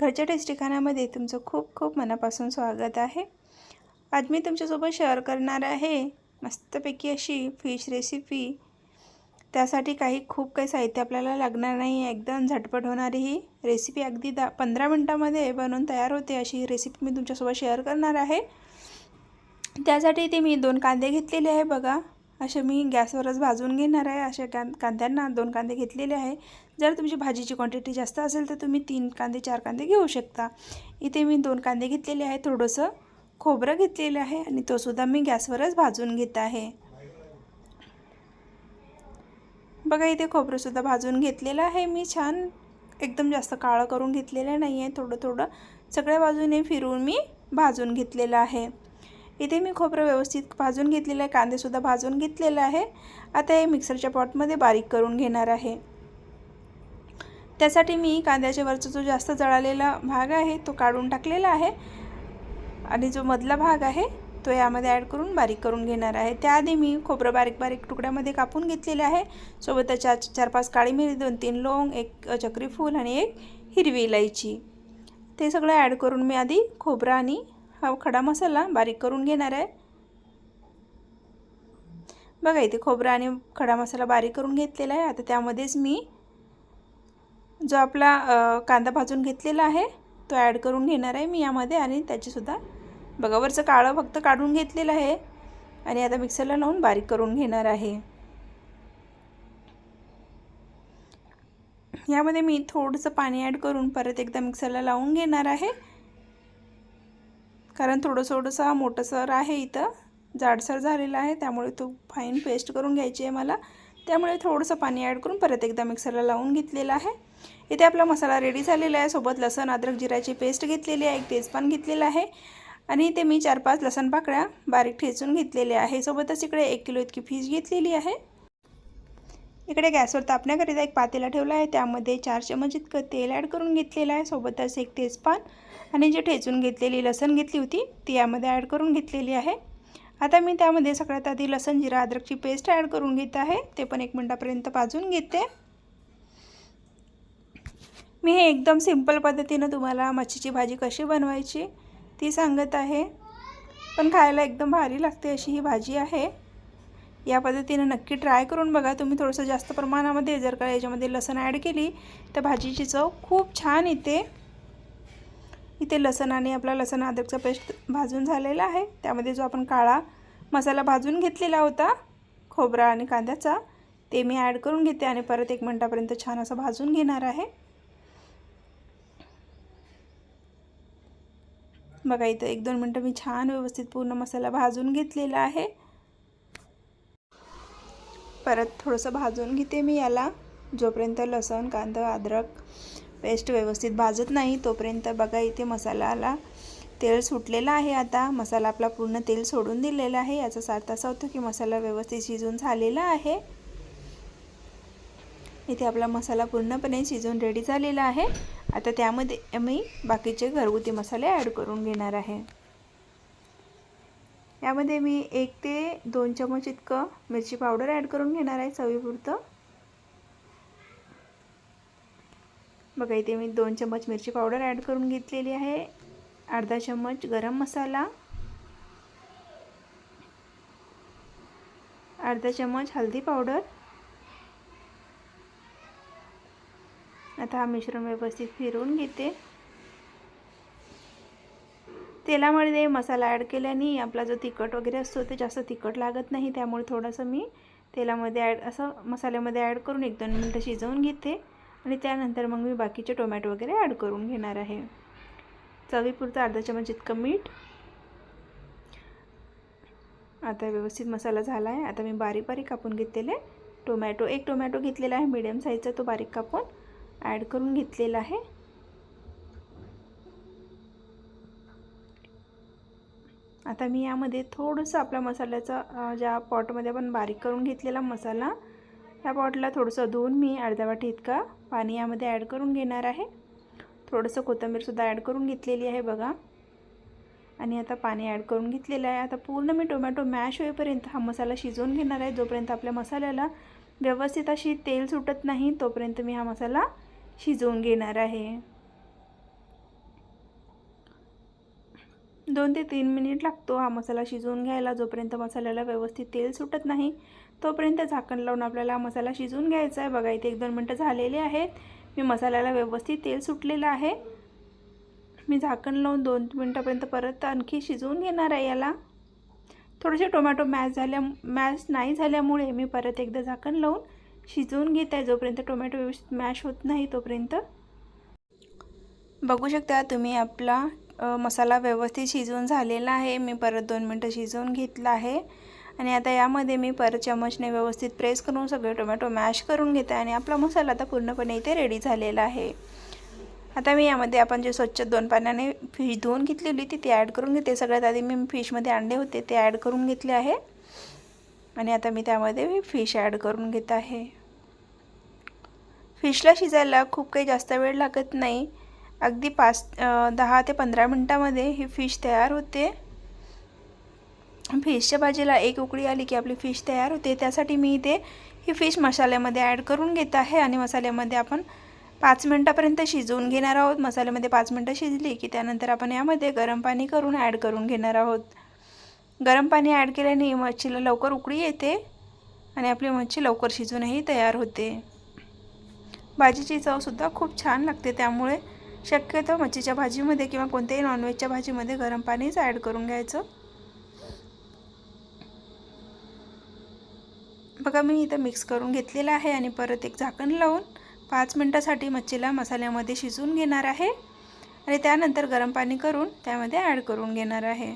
घरच्या टेस्टी खाण्यामध्ये तुमचं खूप खूप मनापासून स्वागत आहे. आज मी तुमच्यासोबत शेअर करणार आहे मस्तपैकी अशी फिश रेसिपी त्यासाठी काही खूप काही साहित्य आपल्याला लागणार नाही एकदम झटपट होणारी ही रेसिपी अगदी दहा पंधरा मिनटामध्ये बनवून तयार होते अशी ही रेसिपी मी तुमच्यासोबत शेअर करणार आहे. त्यासाठी इथे मी दोन कांदे घेतलेले आहे बघा. असे मी गॅसवरच भाजून घेणार आहे. अशा कां कांद्यांना दोन कांदे घेतलेले आहे. जर तुमची भाजीची क्वांटिटी जास्त असेल तर तुम्ही तीन कांदे चार कांदे घेऊ शकता. इथे मी दोन कांदे घेतलेले आहे थोडंसं खोबरं घेतलेलं आहे आणि तोसुद्धा मी गॅसवरच भाजून घेत आहे. बघा इथे खोबरंसुद्धा भाजून घेतलेलं आहे. मी छान एकदम जास्त काळं करून घेतलेलं नाही आहे थोडं थोडं सगळ्या बाजूने फिरून मी भाजून घेतलेलं आहे. इथे मी खोबरं व्यवस्थित भाजून घेतलेलं आहे. कांदेसुद्धा भाजून घेतलेलं आहे. आता हे मिक्सरच्या पॉटमध्ये बारीक करून घेणार आहे. त्यासाठी मी कांद्याच्या वरचा जो जास्त जळालेला भाग आहे तो काढून टाकलेला आहे. आणि जो मधला भाग आहे तो यामध्ये ॲड करून बारीक करून घेणार आहे. त्याआधी मी खोबरं बारीक बारीक तुकड्यामध्ये कापून घेतलेले आहे. सोबत चार चार पाच काळी मिरी दोन तीन लोंग एक चक्री फूल आणि एक हिरवी इलायची. ते सगळं ॲड करून मी आधी खोबरं आणि हा खडा मसाला बारीक करून घेणार आहे. बघा इथे खोबरं आणि खडा मसाला बारीक करून घेतलेला आहे. आता त्यामध्येच मी जो आपला कांदा भाजून घेतलेला आहे तो ॲड करून घेणार आहे मी यामध्ये आणि त्याचीसुद्धा बघा वरचं काळं फक्त काढून घेतलेलं आहे आणि आता मिक्सरला लावून बारीक करून घेणार आहे. यामध्ये मी थोडंसं पाणी ॲड करून परत एकदा मिक्सरला लावून घेणार आहे. कारण थोडं थोडंसं मोठंसर आहे इथं जाडसर झालेला आहे त्यामुळे तो फाईन पेस्ट करून घ्यायची आहे मला. त्यामुळे थोडंसं पाणी ॲड करून परत एकदा मिक्सरला लावून घेतलेलं आहे. इथे आपला मसाला रेडी झालेला आहे. सोबत लसण अद्रक जिऱ्याची पेस्ट घेतलेली आहे. एक तेजपान घेतलेलं आहे. आणि इथे मी चार पाच लसण पाकळ्या बारीक ठेचून घेतलेल्या आहे. सोबतच इकडे एक किलो इतकी फिश घेतलेली आहे. इकडे गॅसवर तापण्याकरिता एक पातेला ठेवला आहे. त्यामध्ये चार चमच इतकं तेल ॲड करून घेतलेलं आहे. सोबतच एक तेजपान आणि जी ठेचून घेतलेली लसण घेतली होती ती यामध्ये ॲड करून घेतलेली आहे. आता मी त्यामध्ये सगळ्यात आधी लसण जिरा अद्रकची पेस्ट ॲड करून घेत आहे. ते पण एक मिनटापर्यंत भाजून घेते. मी हे एकदम सिंपल पद्धतीनं तुम्हाला मच्छीची भाजी कशी बनवायची ती सांगत आहे. पण खायला एकदम भारी लागते अशी ही भाजी आहे. या पद्धतीनं नक्की ट्राय करून बघा. तुम्ही थोडंसं जास्त प्रमाणामध्ये जर का याच्यामध्ये लसण ॲड केली तर भाजीची चव खूप छान येते. इथे लसण आणि आपला लसण अद्रकचा पेस्ट भाजून झालेला आहे. त्यामध्ये जो आपण काळा मसाला भाजून घेतलेला होता खोबरा आणि कांद्याचा ते मी ॲड करून घेते आणि परत एक मिनटापर्यंत छान असं भाजून घेणार आहे. बघा इथं एक दोन मिनटं मी छान व्यवस्थित पूर्ण मसाला भाजून घेतलेला आहे. परत थोडंसं भाजून घेते मी याला जोपर्यंत लसण कांदा अद्रक पेस्ट व्यवस्थित भाजत नाही तोपर्यंत बघा इथे मसाल्याला तेल सुटलेलं आहे आता. मसाला आपला पूर्ण तेल सोडून दिलेला आहे. याचा अर्थ असा होतो की मसाला व्यवस्थित शिजून झालेला आहे. इथे आपला मसाला पूर्णपणे शिजून रेडी झालेला आहे. आता त्यामध्ये मी बाकीचे घरगुती मसाले ॲड करून घेणार आहे. यामध्ये मी एक ते दोन चमच इतकं मिरची पावडर ॲड करून घेणार आहे चवीपुरतं. बघा इथे मी दोन चम्मच मिरची पावडर ॲड करून घेतलेली आहे. अर्धा चम्मच गरम मसाला. अर्धा चम्मच हळदी पावडर. आता हा मिश्रण व्यवस्थित फिरवून घेते. तेलामध्ये मसाला ॲड केल्याने आपला जो तिखट वगैरे असतो ते जास्त तिखट लागत नाही. त्यामुळे थोडंसं मी तेलामध्ये ॲड असं मसाल्यामध्ये ॲड करून एक दोन मिनटं शिजवून घेते. आणि त्यानंतर मग मी बाकीचे टोमॅटो वगैरे ॲड करून घेणार आहे. चवीपुरतं अर्धा चमच इतकं मीठ. आता व्यवस्थित मसाला झाला आहे आता मी बारीक बारीक कापून घेतलेले टोमॅटो. एक टोमॅटो घेतलेला आहे मीडियम साईजचा तो बारीक कापून ॲड करून घेतलेला आहे. आता मी यामध्ये थोडंसं आपल्या मसाल्याचा ज्या पॉटमध्ये आपण बारीक करून घेतलेला मसाला ह्या पॉटला थोडंसं धुवून मी अर्ध्या वाटी इतका पाणी यामध्ये ॲड करून घेणार आहे. थोडंसं कोथिंबीरसुद्धा ॲड करून घेतलेली आहे बघा. आणि आता पाणी ॲड करून घेतलेलं आहे. आता पूर्ण मी टोमॅटो मॅश होईपर्यंत हा मसाला शिजवून घेणार आहे. जोपर्यंत आपल्या मसाल्याला व्यवस्थित अशी तेल सुटत नाही तोपर्यंत मी हा मसाला शिजवून घेणार आहे. दोन ते तीन मिनिट लागतो हा मसाला शिजवून घ्यायला. जोपर्यंत मसाल्याला व्यवस्थित तेल सुटत नाही तोपर्यंत झाकण लावून आपल्याला हा मसाला शिजवून घ्यायचा आहे. बघा इथे एक दोन मिनटं झालेले आहेत. मी मसाल्याला व्यवस्थित तेल सुटलेलं आहे. मी झाकण लावून दोन मिनटापर्यंत परत आणखी शिजवून घेणार आहे याला. थोडेसे टोमॅटो मॅश झाल्या मॅश नाही झाल्यामुळे मी परत एकदा झाकण लावून शिजवून घेत आहे. जोपर्यंत टोमॅटो व्यवस्थित मॅश होत नाही तोपर्यंत. बघू शकता तुम्ही आपला मसाला व्यवस्थित शिजवून झालेला आहे. मी परत दोन मिनटं शिजवून घेतला आहे. आणि आता यामध्ये मी परत चमचने व्यवस्थित प्रेस करून सगळे टोमॅटो मॅश करून घेते आणि आपला मसाला आता पूर्णपणे इथे रेडी झालेला आहे. आता मी यामध्ये आपण जे स्वच्छ दोन पाण्याने फिश धुवून घेतलेली ती ती ॲड करून घेते. सगळ्यात आधी मी फिशमध्ये अंडे होते ते ॲड करून घेतले आहे. आणि आता मी त्यामध्ये फिश ॲड करून घेत आहे. फिशला शिजायला खूप काही जास्त वेळ लागत नाही. अगदी पाच दहा ते पंधरा मिनटामध्ये ही फिश तयार होते. फिशच्या भाजीला एक उकळी आली की आपली फिश तयार होते. त्यासाठी मी इथे ही फिश मसाल्यामध्ये ॲड करून घेत आहे आणि मसाल्यामध्ये आपण पाच मिनटापर्यंत शिजवून घेणार आहोत. मसाल्यामध्ये पाच मिनटं शिजली की त्यानंतर आपण यामध्ये गरम पाणी करून ॲड करून घेणार आहोत. गरम पाणी ॲड केल्याने मच्छीला लवकर उकळी येते आणि आपली मच्छी लवकर शिजूनही तयार होते. भाजीची चवसुद्धा खूप छान लागते त्यामुळे शक्यतो मच्छीच्या भाजीमध्ये किंवा कोणत्याही नॉनव्हेजच्या भाजीमध्ये गरम पाणीच ॲड करून घ्यायचं. बघा मी इथं मिक्स करून घेतलेलं आहे आणि परत एक झाकण लावून पाच मिनटासाठी मच्छीला मसाल्यामध्ये शिजवून घेणार आहे. आणि त्यानंतर गरम पाणी करून त्यामध्ये ॲड करून घेणार आहे.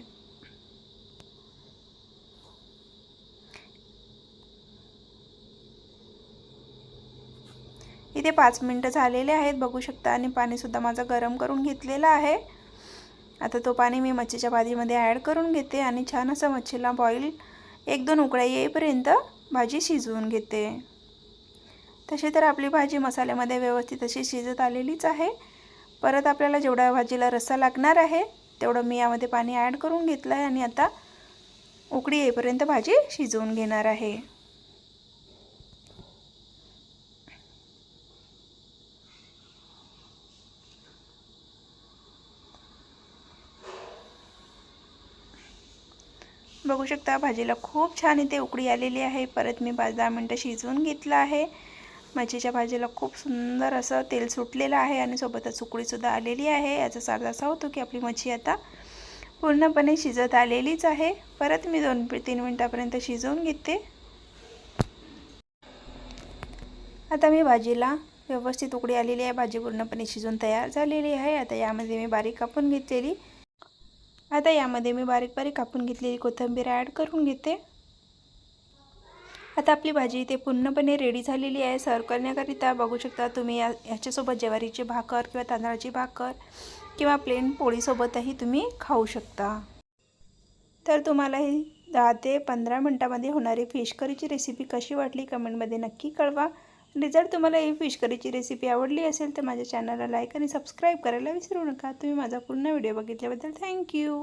इथे पाच मिनटं झालेले आहेत. बघू शकता. आणि पाणीसुद्धा माझं गरम करून घेतलेलं आहे. आता तो पाणी मी मच्छीच्या भाजीमध्ये ॲड करून घेते आणि छान असं मच्छीला बॉईल एक दोन उकळ्या येईपर्यंत भाजी शिजवून घेते. तशी तर आपली भाजी मसाल्यामध्ये व्यवस्थित अशी शिजत आलेलीच आहे. परत आपल्याला जेवढा भाजीला रस्सा लागणार आहे तेवढं मी यामध्ये पाणी ॲड करून घेतलं आहे आणि आता उकळी येईपर्यंत भाजी शिजवून घेणार आहे. बघू शकता भाजीला खूप छान इथे उकडी आलेली आहे. परत मी पाच दहा मिनटं शिजवून घेतलं आहे. मच्छीच्या भाजीला खूप सुंदर असं तेल सुटलेलं आहे आणि सोबतच उकडीसुद्धा आलेली आहे. याचा अर्थ असा होतो की आपली मच्छी आता पूर्णपणे शिजत आलेलीच आहे. परत मी दोन तीन मिनटापर्यंत शिजवून घेते. आता मी भाजीला व्यवस्थित उकडी आलेली आहे. भाजी पूर्णपणे शिजून तयार झालेली आहे. आता यामध्ये मी बारीक कापून घेतलेली आता यामध्ये मी बारीक बारीक कापून घेतलेली कोथिंबीर ॲड करून घेते. आता आपली भाजी इथे पूर्णपणे रेडी झालेली आहे. सर्व करण्याकरिता बघू शकता तुम्ही या ह्याच्यासोबत ज्वारीची भाकर किंवा तांदळाची भाकर किंवा प्लेन पोळीसोबतही तुम्ही खाऊ शकता. तर तुम्हाला ही दहा ते पंधरा मिनटामध्ये होणारी फिश करीची रेसिपी कशी वाटली कमेंटमध्ये नक्की कळवा. आणि जर तुम्हाला ही फिश करीची रेसिपी आवडली असेल तर माझ्या चॅनलला लाईक आणि सबस्क्राईब करायला विसरू नका. तुम्ही माझा पूर्ण व्हिडिओ बघितल्याबद्दल थँक्यू